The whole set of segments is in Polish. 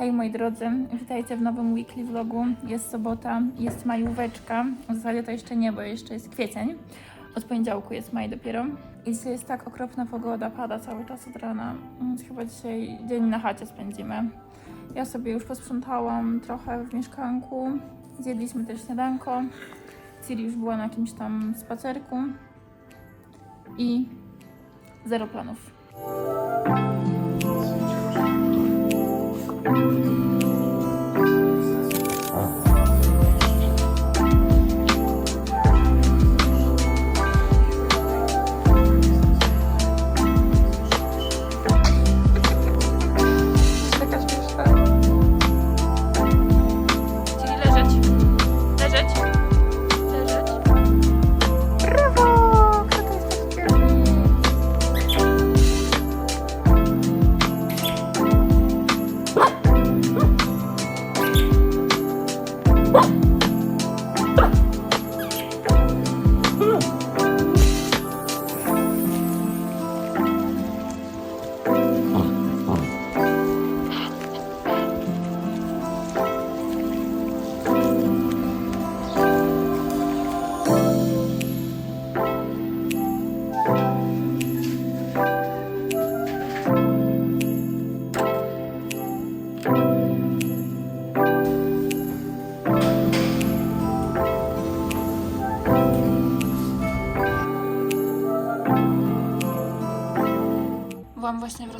Hej moi drodzy, witajcie w nowym weekly vlogu. Jest sobota, jest majóweczka. W zasadzie to jeszcze nie, bo jeszcze jest kwiecień. Od poniedziałku jest maj dopiero. I dzisiaj jest tak okropna pogoda, pada cały czas od rana. Więc chyba dzisiaj dzień na chacie spędzimy. Ja sobie już posprzątałam trochę w mieszkanku. Zjedliśmy też śniadanko. Ciri już była na jakimś tam spacerku. I zero planów. Taka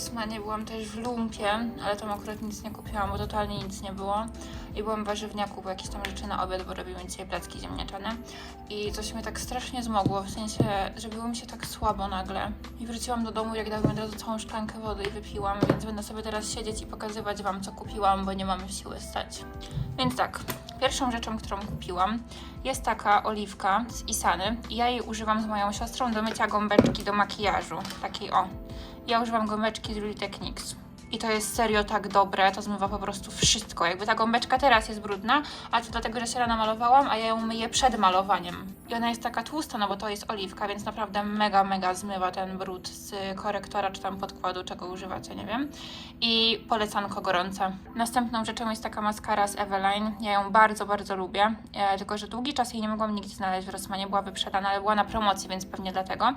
Rosmanie, byłam też w Lumpie, ale tam akurat nic nie kupiłam, bo totalnie nic nie było. I byłam w warzywniaku, bo jakieś tam rzeczy na obiad, bo robimy dzisiaj placki ziemniaczane. I coś mnie tak strasznie zmogło, w sensie, było mi się tak słabo nagle. I wróciłam do domu, jak dałam od razu całą szklankę wody i wypiłam, więc będę sobie teraz siedzieć i pokazywać Wam, co kupiłam, bo nie mam siły stać. Więc tak, pierwszą rzeczą, którą kupiłam, jest taka oliwka z Isany. I ja jej używam z moją siostrą do mycia gąbeczki do makijażu. Takiej o. Ja używam gąbeczki z Really Techniques. I to jest serio tak dobre, to zmywa po prostu wszystko. Jakby ta gąbeczka teraz jest brudna, a to dlatego, że się rano malowałam, a ja ją myję przed malowaniem. I ona jest taka tłusta, no bo to jest oliwka, więc naprawdę mega, mega zmywa ten brud z korektora, czy tam podkładu, czego używacie, nie wiem. I polecanko gorące. Następną rzeczą jest taka maskara z Eveline. Ja ją bardzo, bardzo lubię, e, tylko że długi czas jej nie mogłam nigdzie znaleźć w Rossmanie, była wyprzedana, ale była na promocji, więc pewnie dlatego.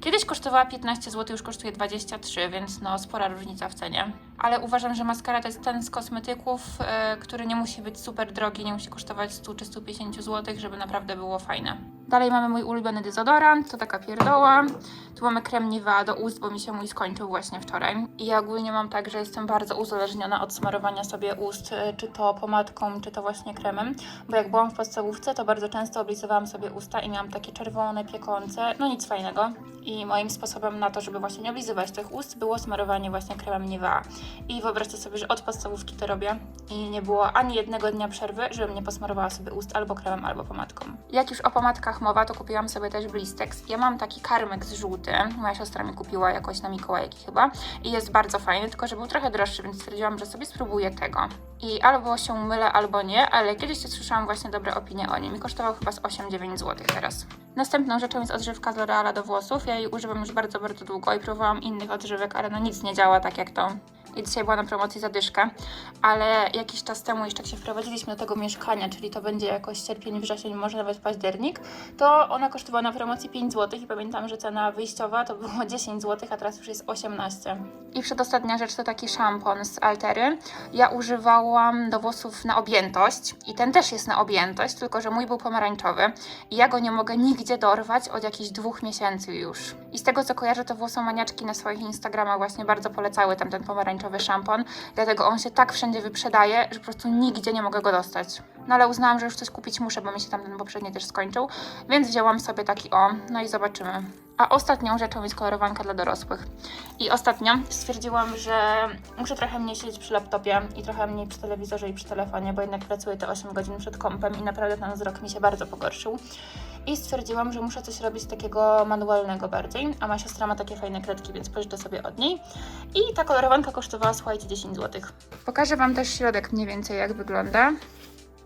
Kiedyś kosztowała 15 zł, już kosztuje 23, więc no spora różnica w cenie. Ale uważam, że maskara to jest ten z kosmetyków, e, który nie musi być super drogi, nie musi kosztować 100 czy 150 zł, żeby naprawdę było fajne. Dalej mamy mój ulubiony dezodorant, to taka pierdoła. Tu mamy krem Nivea do ust, bo mi się mój skończył właśnie wczoraj. I ja ogólnie mam tak, że jestem bardzo uzależniona od smarowania sobie ust, e, czy to pomadką, czy to właśnie kremem. Bo jak byłam w podstawówce, to bardzo często oblizywałam sobie usta i miałam takie czerwone, piekące, no nic fajnego. I moim sposobem na to, żeby właśnie nie oblizywać tych ust, było smarowanie właśnie kremem Nivea. I wyobraźcie sobie, że od podstawówki to robię i nie było ani jednego dnia przerwy, żebym nie posmarowała sobie ust albo kremem, albo pomadką. Jak już o pomadkach mowa, to kupiłam sobie też Blistex. Ja mam taki karmek z żółty, moja siostra mi kupiła jakoś na Mikołajki chyba i jest bardzo fajny, tylko że był trochę droższy, więc stwierdziłam, że sobie spróbuję tego. I albo się mylę, albo nie, ale kiedyś słyszałam właśnie dobre opinie o nim i kosztował chyba z 8-9 zł teraz. Następną rzeczą jest odżywka z L'Oreala do włosów. Ja jej używam już bardzo, bardzo długo i próbowałam innych odżywek, ale no nic nie działa tak jak to. I dzisiaj była na promocji zadyszka, ale jakiś czas temu jeszcze jak się wprowadziliśmy do tego mieszkania, czyli to będzie jakoś sierpień, wrzesień, może nawet październik, to ona kosztowała na promocji 5 zł i pamiętam, że cena wyjściowa to było 10 zł, a teraz już jest 18. I przedostatnia rzecz to taki szampon z Altery. Ja używałam do włosów na objętość i ten też jest na objętość, tylko że mój był pomarańczowy i ja go nie mogę nigdzie dorwać od jakichś dwóch miesięcy już. I z tego co kojarzę, to włosomaniaczki na swoich Instagramach właśnie bardzo polecały tam ten pomarańczowy szampon, dlatego on się tak wszędzie wyprzedaje, że po prostu nigdzie nie mogę go dostać. No ale uznałam, że już coś kupić muszę, bo mi się tam ten poprzedni też skończył, więc wzięłam sobie taki o, no i zobaczymy. A ostatnią rzeczą jest kolorowanka dla dorosłych. I ostatnio stwierdziłam, że muszę trochę mniej siedzieć przy laptopie i trochę mniej przy telewizorze i przy telefonie, bo jednak pracuję te 8 godzin przed kompem i naprawdę ten wzrok mi się bardzo pogorszył. I stwierdziłam, że muszę coś robić takiego manualnego bardziej, a moja siostra ma takie fajne kredki, więc pożyczę sobie od niej. I ta kolorowanka kosztowała, słuchajcie, 10 zł. Pokażę Wam też środek mniej więcej jak wygląda.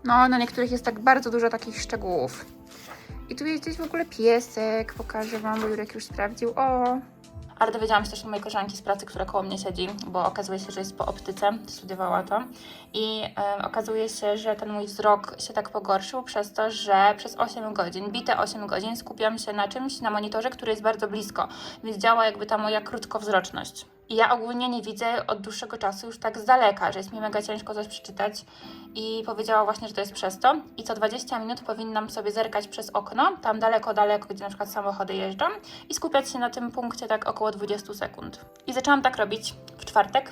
No, na niektórych jest tak bardzo dużo takich szczegółów. I tu jest gdzieś w ogóle piesek, pokażę Wam, bo Jurek już sprawdził. O! Ale dowiedziałam się też od mojej koleżanki z pracy, która koło mnie siedzi, bo okazuje się, że jest po optyce, studiowała to. I e, okazuje się, że ten mój wzrok się tak pogorszył przez to, że przez 8 godzin, bite 8 godzin, skupiam się na czymś, na monitorze, który jest bardzo blisko, więc działa jakby ta moja krótkowzroczność. I ja ogólnie nie widzę od dłuższego czasu już tak z daleka, że jest mi mega ciężko coś przeczytać. I powiedziała właśnie, że to jest przez to. I co 20 minut powinnam sobie zerkać przez okno, tam daleko, daleko, gdzie na przykład samochody jeżdżą, i skupiać się na tym punkcie tak około 20 sekund. I zaczęłam tak robić w czwartek.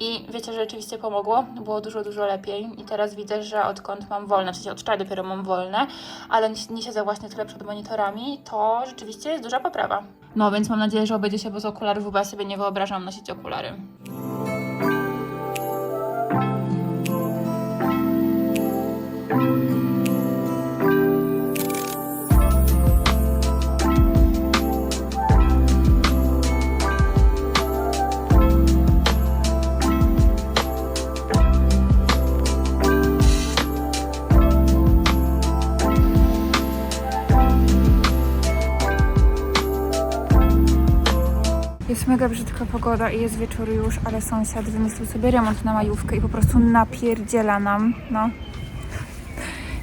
I wiecie, że rzeczywiście pomogło, było dużo, dużo lepiej. I teraz widzę, że odkąd mam wolne, w sensie od wczoraj dopiero mam wolne, ale nie, siedzę właśnie tyle przed monitorami, to rzeczywiście jest duża poprawa. No więc mam nadzieję, że obejdzie się bez okularów, bo ja sobie nie wyobrażam nosić okulary. Jest mega brzydka pogoda i jest wieczór już, ale sąsiad wymyślił sobie remont na majówkę i po prostu napierdziela nam, no.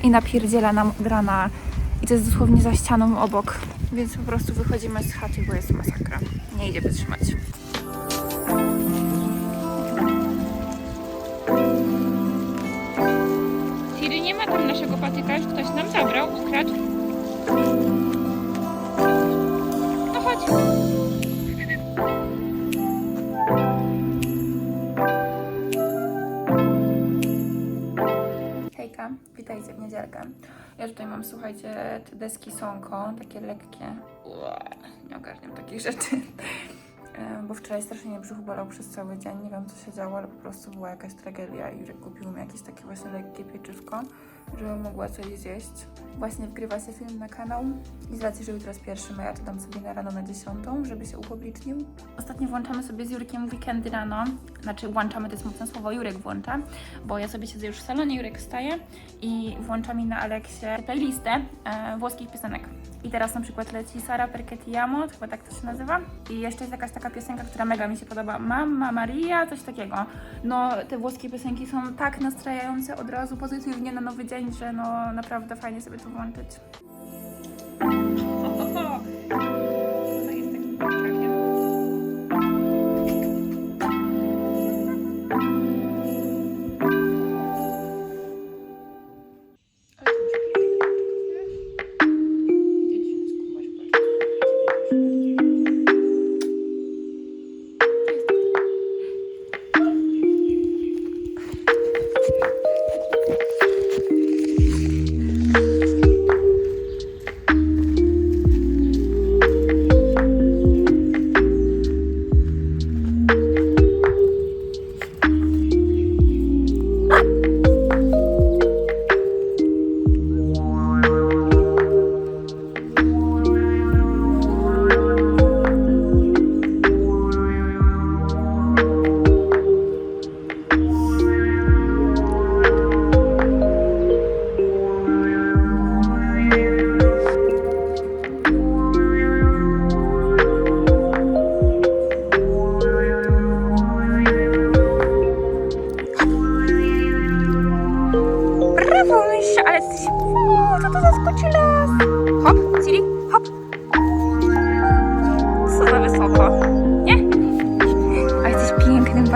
I napierdziela nam od rana. I to jest dosłownie za ścianą obok. Więc po prostu wychodzimy z chaty, bo jest masakra. Nie idzie wytrzymać. Siri, nie ma tam naszego patyka, ktoś nam zabrał, ukradł. Witajcie w niedzielkę. Ja tutaj mam, słuchajcie, te deski Sonko, takie lekkie. Ua, nie ogarniam takich rzeczy. Bo wczoraj strasznie brzuch bolał przez cały dzień. Nie wiem, co się działo, ale po prostu była jakaś tragedia. Jurek kupił mi jakieś takie właśnie lekkie pieczywko, żebym mogła coś zjeść. Właśnie wgrywa się film na kanał i z racji, że jutro jest 1 maja, to dam sobie na rano na 10, żeby się upublicznił. Ostatnio włączamy sobie z Jurkiem weekendy rano. Znaczy włączamy, to jest mocne słowo, Jurek włącza, bo ja sobie siedzę już w salonie, Jurek wstaje i włącza mi na Aleksie playlistę e, włoskich piosenek. I teraz na przykład leci Sara Perketiamo, chyba tak to się nazywa. I jeszcze jest jakaś taka piosenka, która mega mi się podoba. Mamma Maria, coś takiego. No, te włoskie piosenki są tak nastrajające od razu pozytywnie na nowy dzień, że no naprawdę fajnie sobie to włączyć.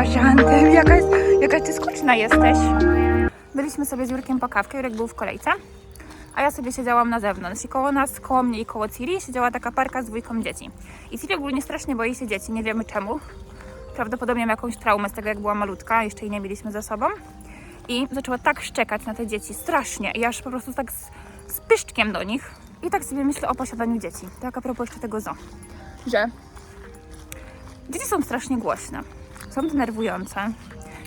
jesteś pięknym bażantem, jaka, jest, jaka ty skoczna jesteś. Byliśmy sobie z Jurkiem po kawkę, Jurek był w kolejce, a ja sobie siedziałam na zewnątrz i koło nas, koło mnie i koło Ciri siedziała taka parka z dwójką dzieci. I Ciri ogólnie strasznie boi się dzieci, nie wiemy czemu. Prawdopodobnie ma jakąś traumę z tego, jak była malutka, jeszcze jej nie mieliśmy ze sobą. I zaczęła tak szczekać na te dzieci, strasznie. I aż po prostu tak z, z pyszczkiem do nich. I tak sobie myślę o posiadaniu dzieci. Tak a propos jeszcze tego zo. Że dzieci są strasznie głośne. Są denerwujące.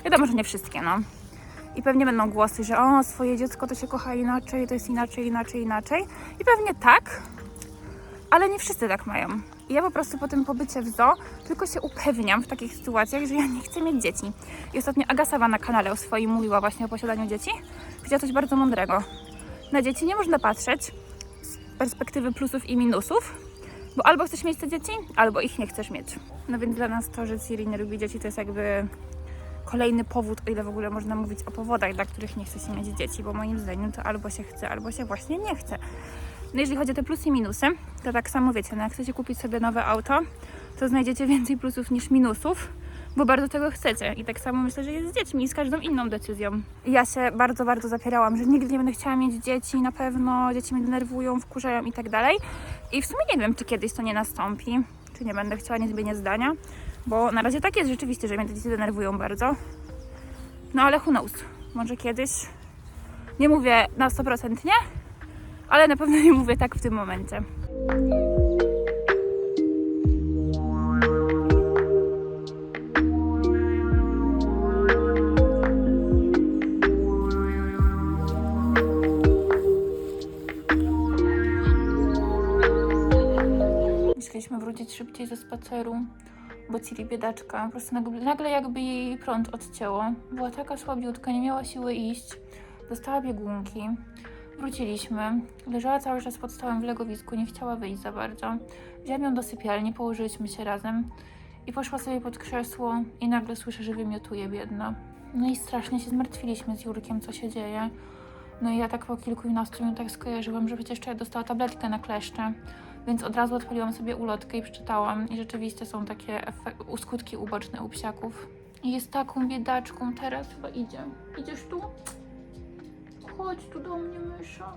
Wiadomo, że nie wszystkie, no. I pewnie będą głosy, że o, swoje dziecko to się kocha inaczej, to jest inaczej, inaczej, inaczej. I pewnie tak, ale nie wszyscy tak mają. I ja po prostu po tym pobycie w zoo tylko się upewniam w takich sytuacjach, że ja nie chcę mieć dzieci. I ostatnio Agasawa na kanale o swoim mówiła właśnie o posiadaniu dzieci. Powiedziała coś bardzo mądrego. Na dzieci nie można patrzeć z perspektywy plusów i minusów, Bo albo chcesz mieć te dzieci, albo ich nie chcesz mieć. No więc dla nas to, że Ciri nie lubi dzieci, to jest jakby kolejny powód, o ile w ogóle można mówić o powodach, dla których nie chce się mieć dzieci, bo moim zdaniem to albo się chce, albo się właśnie nie chce. No jeżeli chodzi o te plusy i minusy, to tak samo wiecie, no jak chcecie kupić sobie nowe auto, to znajdziecie więcej plusów niż minusów, bo bardzo tego chcecie. I tak samo myślę, że jest z dziećmi i z każdą inną decyzją. Ja się bardzo, bardzo zapierałam, że nigdy nie będę chciała mieć dzieci, na pewno dzieci mnie denerwują, wkurzają i tak dalej. I w sumie nie wiem, czy kiedyś to nie nastąpi, czy nie będę chciała, nie zdania, bo na razie tak jest rzeczywiście, że mnie te dzieci denerwują bardzo. No ale who knows, może kiedyś, nie mówię na 100% nie, ale na pewno nie mówię tak w tym momencie. Wrócić szybciej ze spaceru, bo Ciri biedaczka, po prostu nagle, nagle jakby jej prąd odcięło. Była taka słabiutka, nie miała siły iść, dostała biegunki. Wróciliśmy, leżała cały czas pod stołem w legowisku, nie chciała wyjść za bardzo. Wziąłem ją do sypialni, położyliśmy się razem i poszła sobie pod krzesło i nagle słyszę, że wymiotuje biedna. No i strasznie się zmartwiliśmy z Jurkiem, co się dzieje. No i ja tak po kilkunastu minutach skojarzyłam, że przecież jeszcze dostała tabletkę na kleszcze. Więc od razu odpaliłam sobie ulotkę i przeczytałam. I rzeczywiście są takie skutki uboczne u psiaków. I jest taką biedaczką teraz. Chyba idzie. Idziesz tu? Chodź tu do mnie, mysza.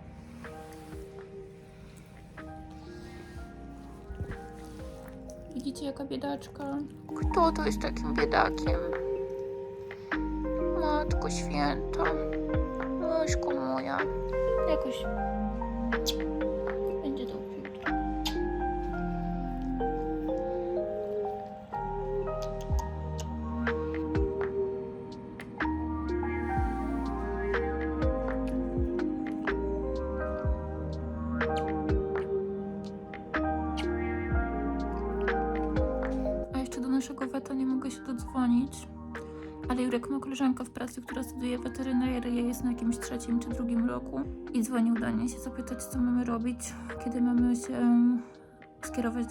Widzicie, jaka biedaczka? Kto to jest takim biedakiem? Matko święta. Myszko moja. Jakoś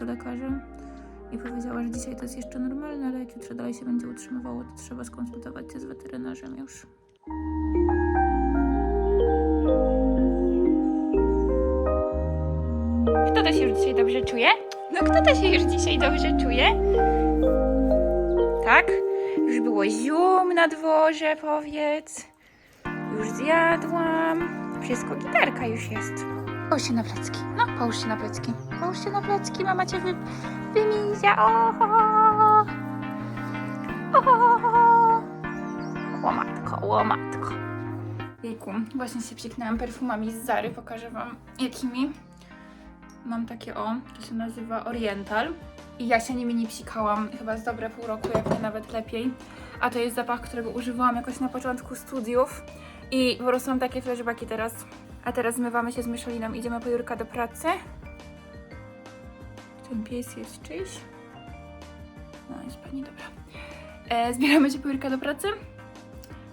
do lekarza. I powiedziała, że dzisiaj to jest jeszcze normalne, ale jak jutro dalej się będzie utrzymywało, to trzeba skonsultować się z weterynarzem już. Kto to się już dzisiaj dobrze czuje? No kto to się już dzisiaj dobrze czuje? Tak? Już było zium na dworze, powiedz. Już zjadłam. Wszystko, gitarka już jest. Połóż się na plecki. No, połóż się na plecki. Połóż się na plecki, mama cię wy, wymizia. Oho. Oho. Łomatko, łomatko. Jejku, właśnie się psiknęłam perfumami z Zary. Pokażę wam jakimi. Mam takie o, to się nazywa Oriental. I ja się nimi nie psikałam chyba z dobre pół roku, jak nie nawet lepiej. A to jest zapach, którego używałam jakoś na początku studiów. I po prostu mam takie flashbacki teraz. A teraz zmywamy się z Miszeliną, idziemy po Jurka do pracy. Ten pies jest czyjś? No, jest pani dobra. E, zbieramy się po Jurka do pracy,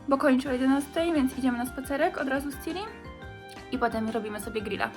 bo kończy o 11, więc idziemy na spacerek od razu z Ciri. I potem robimy sobie grilla.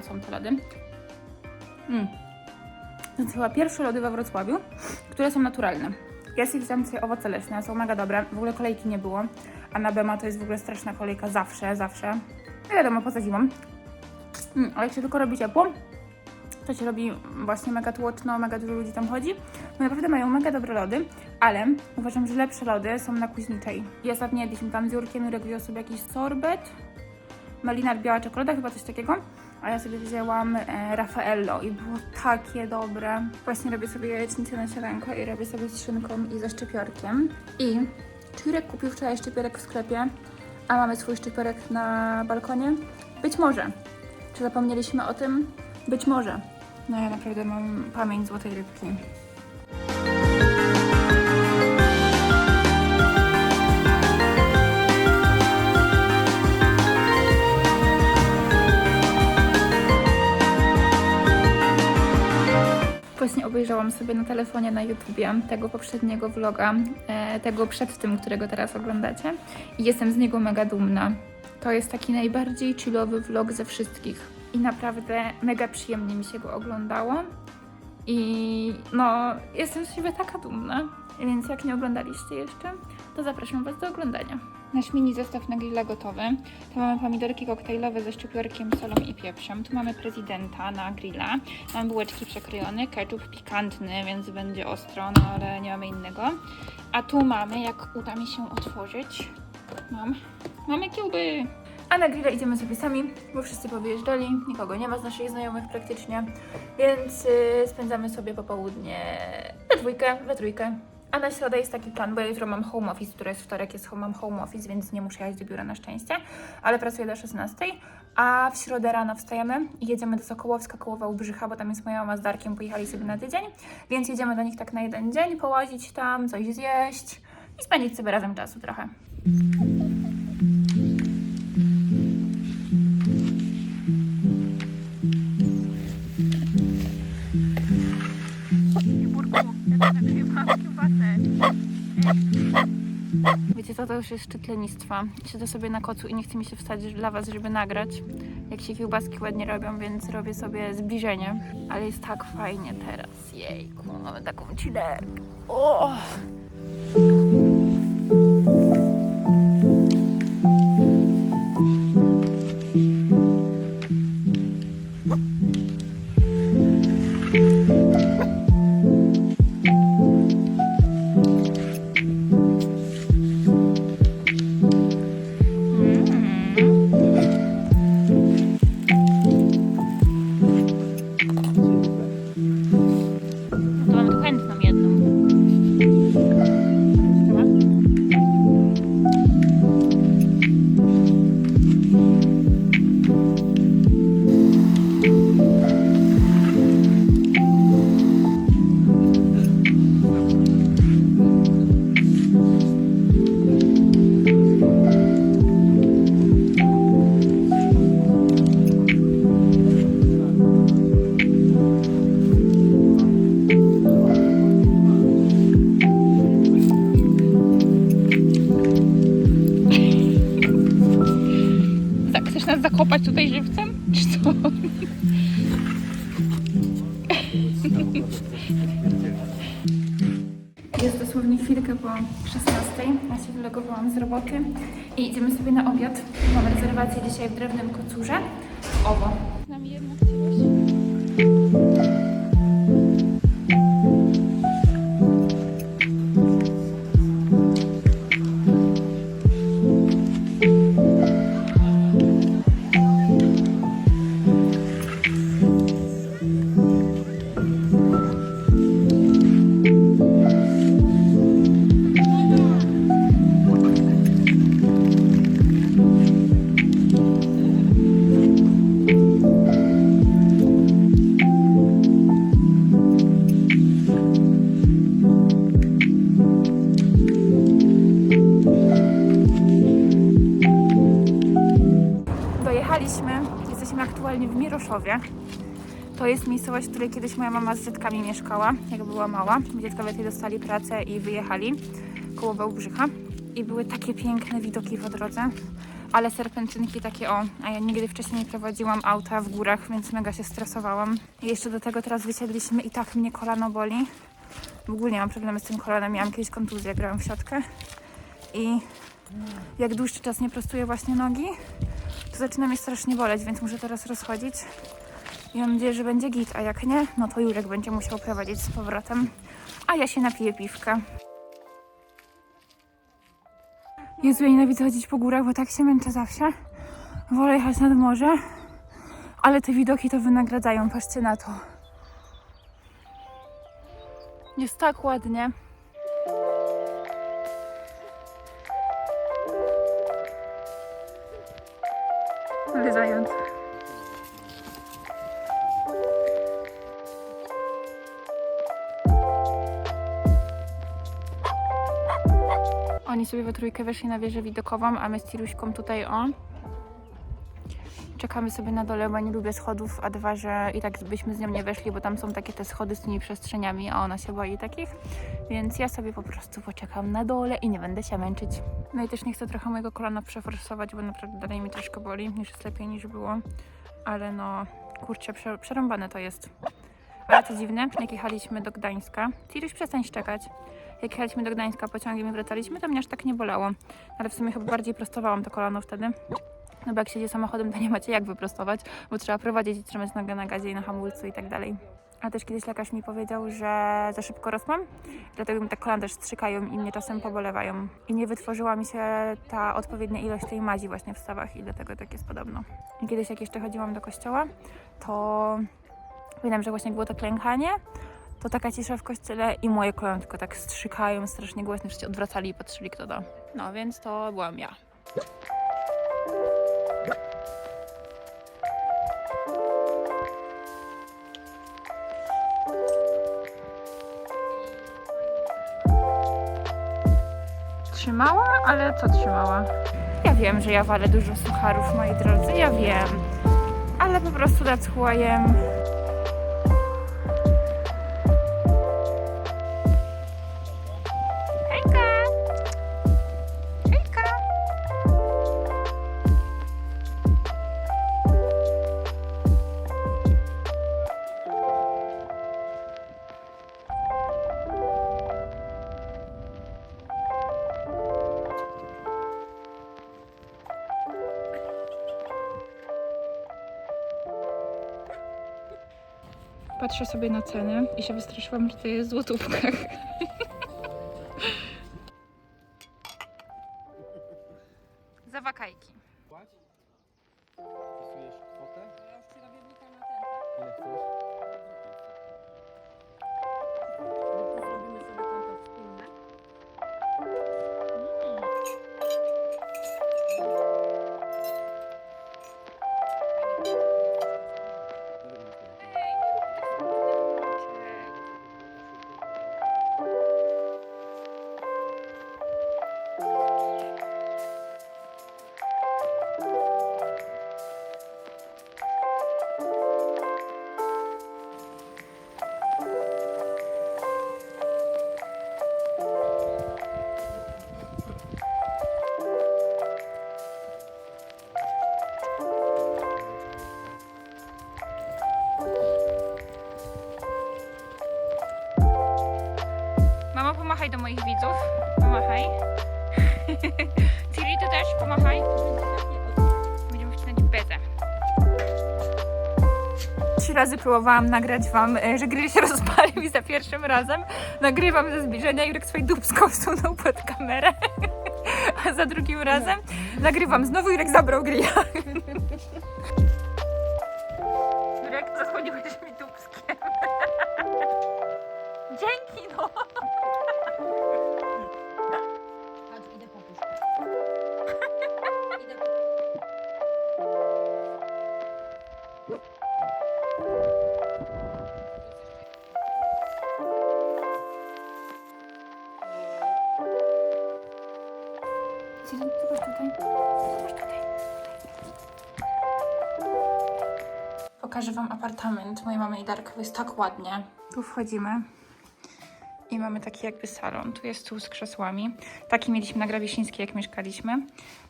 Są te lody. Mm. To są chyba pierwsze lody we Wrocławiu, które są naturalne. Sobie wziąłam sobie owoce leśne, są mega dobre. W ogóle kolejki nie było. A na Bema to jest w ogóle straszna kolejka zawsze, zawsze. No wiadomo, poza zimą. Mm, ale jak się tylko robi ciepło, to się robi właśnie mega tłoczno, mega dużo ludzi tam chodzi. No naprawdę mają mega dobre lody, ale uważam, że lepsze lody są na Kuźniczej. I ostatnio jedliśmy tam z Jurkiem, Jurek wziął sobie jakiś sorbet, Malinar biała czekolada, chyba coś takiego. A ja sobie wzięłam e, Raffaello i było takie dobre. Właśnie robię sobie jajecznicę na śniadanko i robię sobie z szynką i ze szczypiorkiem. I czy Jurek kupił wczoraj szczypiorek w sklepie, a mamy swój szczypiorek na balkonie? Być może. Czy zapomnieliśmy o tym? Być może. No ja naprawdę mam pamięć złotej rybki. Właśnie obejrzałam sobie na telefonie na YouTubie tego poprzedniego vloga, e, tego przed tym, którego teraz oglądacie i jestem z niego mega dumna. To jest taki najbardziej chillowy vlog ze wszystkich i naprawdę mega przyjemnie mi się go oglądało i no jestem z siebie taka dumna, więc jak nie oglądaliście jeszcze, to zapraszam Was do oglądania. Nasz mini zestaw na grilla gotowy. Tu mamy pomidorki koktajlowe ze szczypiorkiem, solą i pieprzem. Tu mamy prezydenta na grilla. Mamy bułeczki przekrojone, ketchup pikantny, więc będzie ostro, no ale nie mamy innego. A tu mamy, jak uda mi się otworzyć, mam, mamy kiełby. A na grilla idziemy sobie sami, bo wszyscy powyjeżdżali, nikogo nie ma z naszych znajomych praktycznie, więc yy, spędzamy sobie popołudnie we dwójkę, we trójkę. A na środę jest taki plan, bo ja jutro mam home office, który jest wtorek, jest mam home office, więc nie muszę jechać do biura na szczęście, ale pracuję do 16. A w środę rano wstajemy i jedziemy do Sokołowska koło Wałbrzycha, bo tam jest moja mama z Darkiem, pojechali sobie na tydzień, więc jedziemy do nich tak na jeden dzień, połazić tam, coś zjeść i spędzić sobie razem czasu trochę. Wiecie co, to już jest szczyt lenistwa. Siedzę sobie na kocu i nie chce mi się wstać dla Was, żeby nagrać, jak się kiełbaski ładnie robią, więc robię sobie zbliżenie. Ale jest tak fajnie teraz, jejku, mamy taką chillerkę. O! Zakopać tutaj żywcem? Czy co? Jest dosłownie chwilkę po 16. Ja się wylogowałam z roboty i idziemy sobie na obiad. Mamy rezerwację dzisiaj w drewnym kocurze. Owo. Dojechaliśmy. Jesteśmy aktualnie w Miroszowie. To jest miejscowość, w której kiedyś moja mama z dziadkami mieszkała, jak była mała. Dziadkowie tutaj dostali pracę i wyjechali koło Wałbrzycha. I były takie piękne widoki po drodze, ale serpentynki takie o. A ja nigdy wcześniej nie prowadziłam auta w górach, więc mega się stresowałam. I jeszcze do tego teraz wysiedliśmy i tak mnie kolano boli. W ogóle nie mam problemy z tym kolanem, miałam kiedyś kontuzję, grałam w siatkę. I jak dłuższy czas nie prostuję właśnie nogi, to zaczyna mnie strasznie boleć, więc muszę teraz rozchodzić. I mam nadzieję, że będzie git, a jak nie, no to Jurek będzie musiał prowadzić z powrotem, a ja się napiję piwka. Jezu, ja nienawidzę chodzić po górach, bo tak się męczę zawsze. Wolę jechać nad morze, ale te widoki to wynagradzają, patrzcie na to. Jest tak ładnie. Sobie we trójkę weszli na wieżę widokową, a my z Tiruśką tutaj o. Czekamy sobie na dole, bo nie lubię schodów, a dwa, że i tak byśmy z nią nie weszli, bo tam są takie te schody z tymi przestrzeniami, a ona się boi takich. Więc ja sobie po prostu poczekam na dole i nie będę się męczyć. No i też nie chcę trochę mojego kolana przeforsować, bo naprawdę dalej mi troszkę boli, już jest lepiej niż było. Ale no, kurczę, prze, przerąbane to jest. Ale co dziwne, jak jechaliśmy do Gdańska, Tiruś przestań szczekać. Jak jechaliśmy do Gdańska pociągiem i wracaliśmy, to mnie aż tak nie bolało. Ale w sumie chyba bardziej prostowałam to kolano wtedy. No bo jak siedzi samochodem, to nie macie jak wyprostować, bo trzeba prowadzić i trzymać nogę na gazie i na hamulcu i tak dalej. A też kiedyś lekarz mi powiedział, że za szybko rosłam, dlatego mi te kolana też strzykają i mnie czasem pobolewają. I nie wytworzyła mi się ta odpowiednia ilość tej mazi właśnie w stawach i dlatego tak jest podobno. I kiedyś jak jeszcze chodziłam do kościoła, to pamiętam, że właśnie było to klękanie, to taka cisza w kościele i moje kolana tylko tak strzykają strasznie głośno, że się odwracali i patrzyli kto to. No więc to byłam ja. Trzymała? Ale co trzymała? Ja wiem, że ja walę dużo sucharów, moi drodzy, ja wiem. Ale po prostu that's who I am. Patrzę sobie na ceny i się wystraszyłam, że to jest w złotówkach. razy próbowałam nagrać wam, e, że grill się rozpalił i za pierwszym razem nagrywam ze zbliżenia i Jurek swoją dupską wsunął pod kamerę. A za drugim razem nagrywam znowu i Jurek zabrał grilla. apartament mojej mamy i Darka, bo jest tak ładnie. Tu wchodzimy i mamy taki jakby salon. Tu jest stół z krzesłami. Taki mieliśmy na Grawiesińskiej, jak mieszkaliśmy.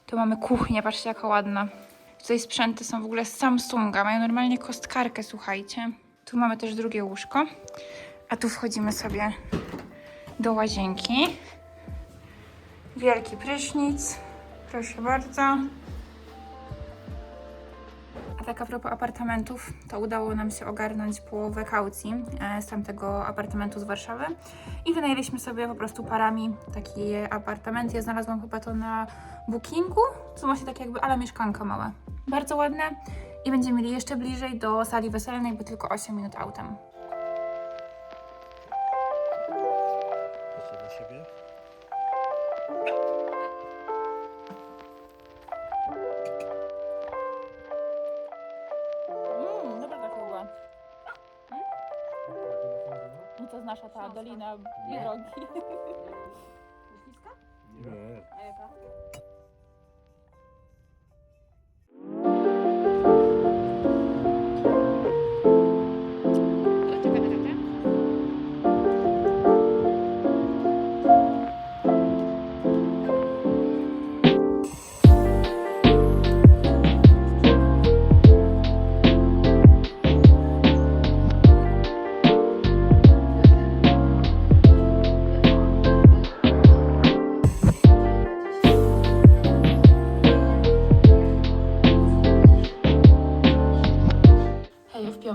Tu mamy kuchnię, patrzcie jaka ładna. Tutaj sprzęty są w ogóle z Samsunga, mają normalnie kostkarkę, słuchajcie. Tu mamy też drugie łóżko. A tu wchodzimy sobie do łazienki. Wielki prysznic. Proszę bardzo. A tak a propos apartamentów, to udało nam się ogarnąć połowę kaucji e, z tamtego apartamentu z Warszawy i wynajęliśmy sobie po prostu parami taki apartament. Ja znalazłam chyba to na bookingu, co się tak jakby ala mieszkanka małe. Bardzo ładne i będziemy mieli jeszcze bliżej do sali weselnej, bo tylko 8 minut autem. ta Dolina Biedronki. Myśliwska? Nie. A jaka?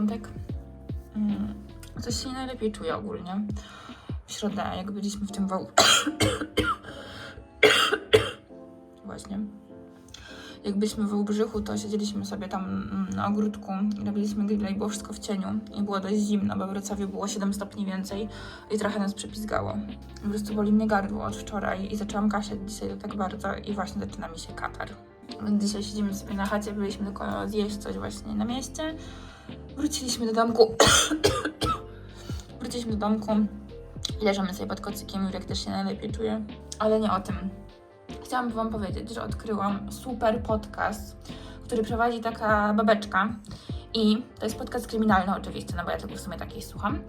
Piątek. Mm, coś się nie najlepiej czuję ogólnie. W środę, jak byliśmy w tym wał... Właśnie. Jak byliśmy w Wałbrzychu, to siedzieliśmy sobie tam na ogródku i robiliśmy grilla i było wszystko w cieniu. I było dość zimno, bo w Wrocławiu było 7 stopni więcej i trochę nas przypizgało. Po prostu boli mnie gardło od wczoraj i zaczęłam kaszleć dzisiaj tak bardzo i właśnie zaczyna mi się katar. Dzisiaj siedzimy sobie na chacie, byliśmy tylko zjeść coś właśnie na mieście. Wróciliśmy do domku. Wróciliśmy do domku. Leżymy sobie pod kocykiem, Jurek też się najlepiej czuje. Ale nie o tym. Chciałam Wam powiedzieć, że odkryłam super podcast, który prowadzi taka babeczka. I to jest podcast kryminalny oczywiście, no bo ja tego w sumie takiej słucham.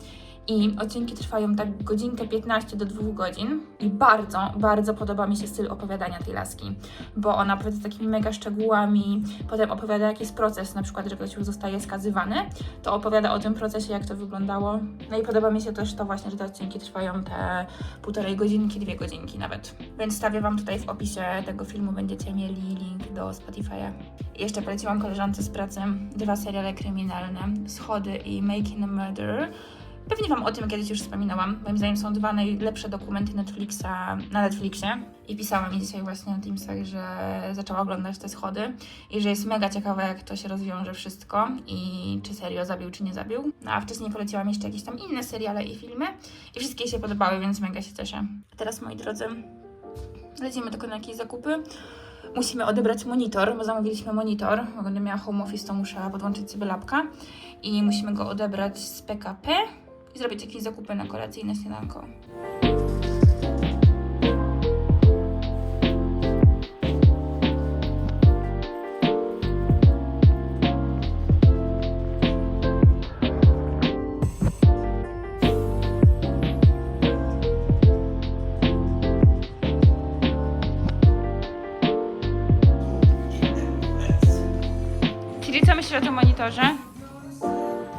I odcinki trwają tak godzinkę 15 do 2 godzin. I bardzo, bardzo podoba mi się styl opowiadania tej laski, bo ona opowiada takimi mega szczegółami, potem opowiada jaki jest proces, na przykład, że ktoś już zostaje skazywany, to opowiada o tym procesie, jak to wyglądało. No i podoba mi się też to właśnie, że te odcinki trwają te półtorej godzinki, dwie godzinki nawet. Więc stawię Wam tutaj w opisie tego filmu, będziecie mieli link do Spotify'a. Jeszcze poleciłam koleżance z pracy dwa seriale kryminalne, Schody i Making a Murderer. Pewnie Wam o tym kiedyś już wspominałam. Moim zdaniem są dwa najlepsze dokumenty Netflixa na Netflixie. I pisała mi dzisiaj właśnie na Teamsach, że zaczęła oglądać te schody i że jest mega ciekawe, jak to się rozwiąże wszystko i czy serio zabił, czy nie zabił. No a wcześniej poleciłam jeszcze jakieś tam inne seriale i filmy i wszystkie się podobały, więc mega się cieszę. A teraz, moi drodzy, lecimy tylko na jakieś zakupy. Musimy odebrać monitor, bo zamówiliśmy monitor. Będę miała home office, to muszę podłączyć sobie lapka i musimy go odebrać z PKP zrobić jakieś zakupy na kolację i na śniadanko. Czyli co myślisz o tym monitorze?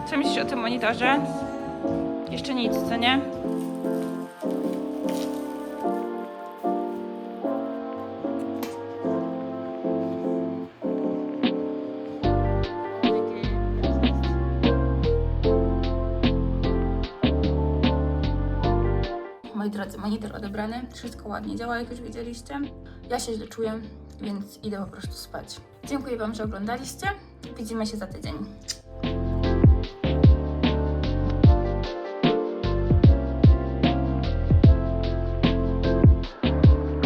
Co myślisz o tym monitorze? Jeszcze nic, co nie? Moi drodzy, monitor odebrany, wszystko ładnie działa, jak już widzieliście. Ja się źle czuję, więc idę po prostu spać. Dziękuję Wam, że oglądaliście. Widzimy się za tydzień.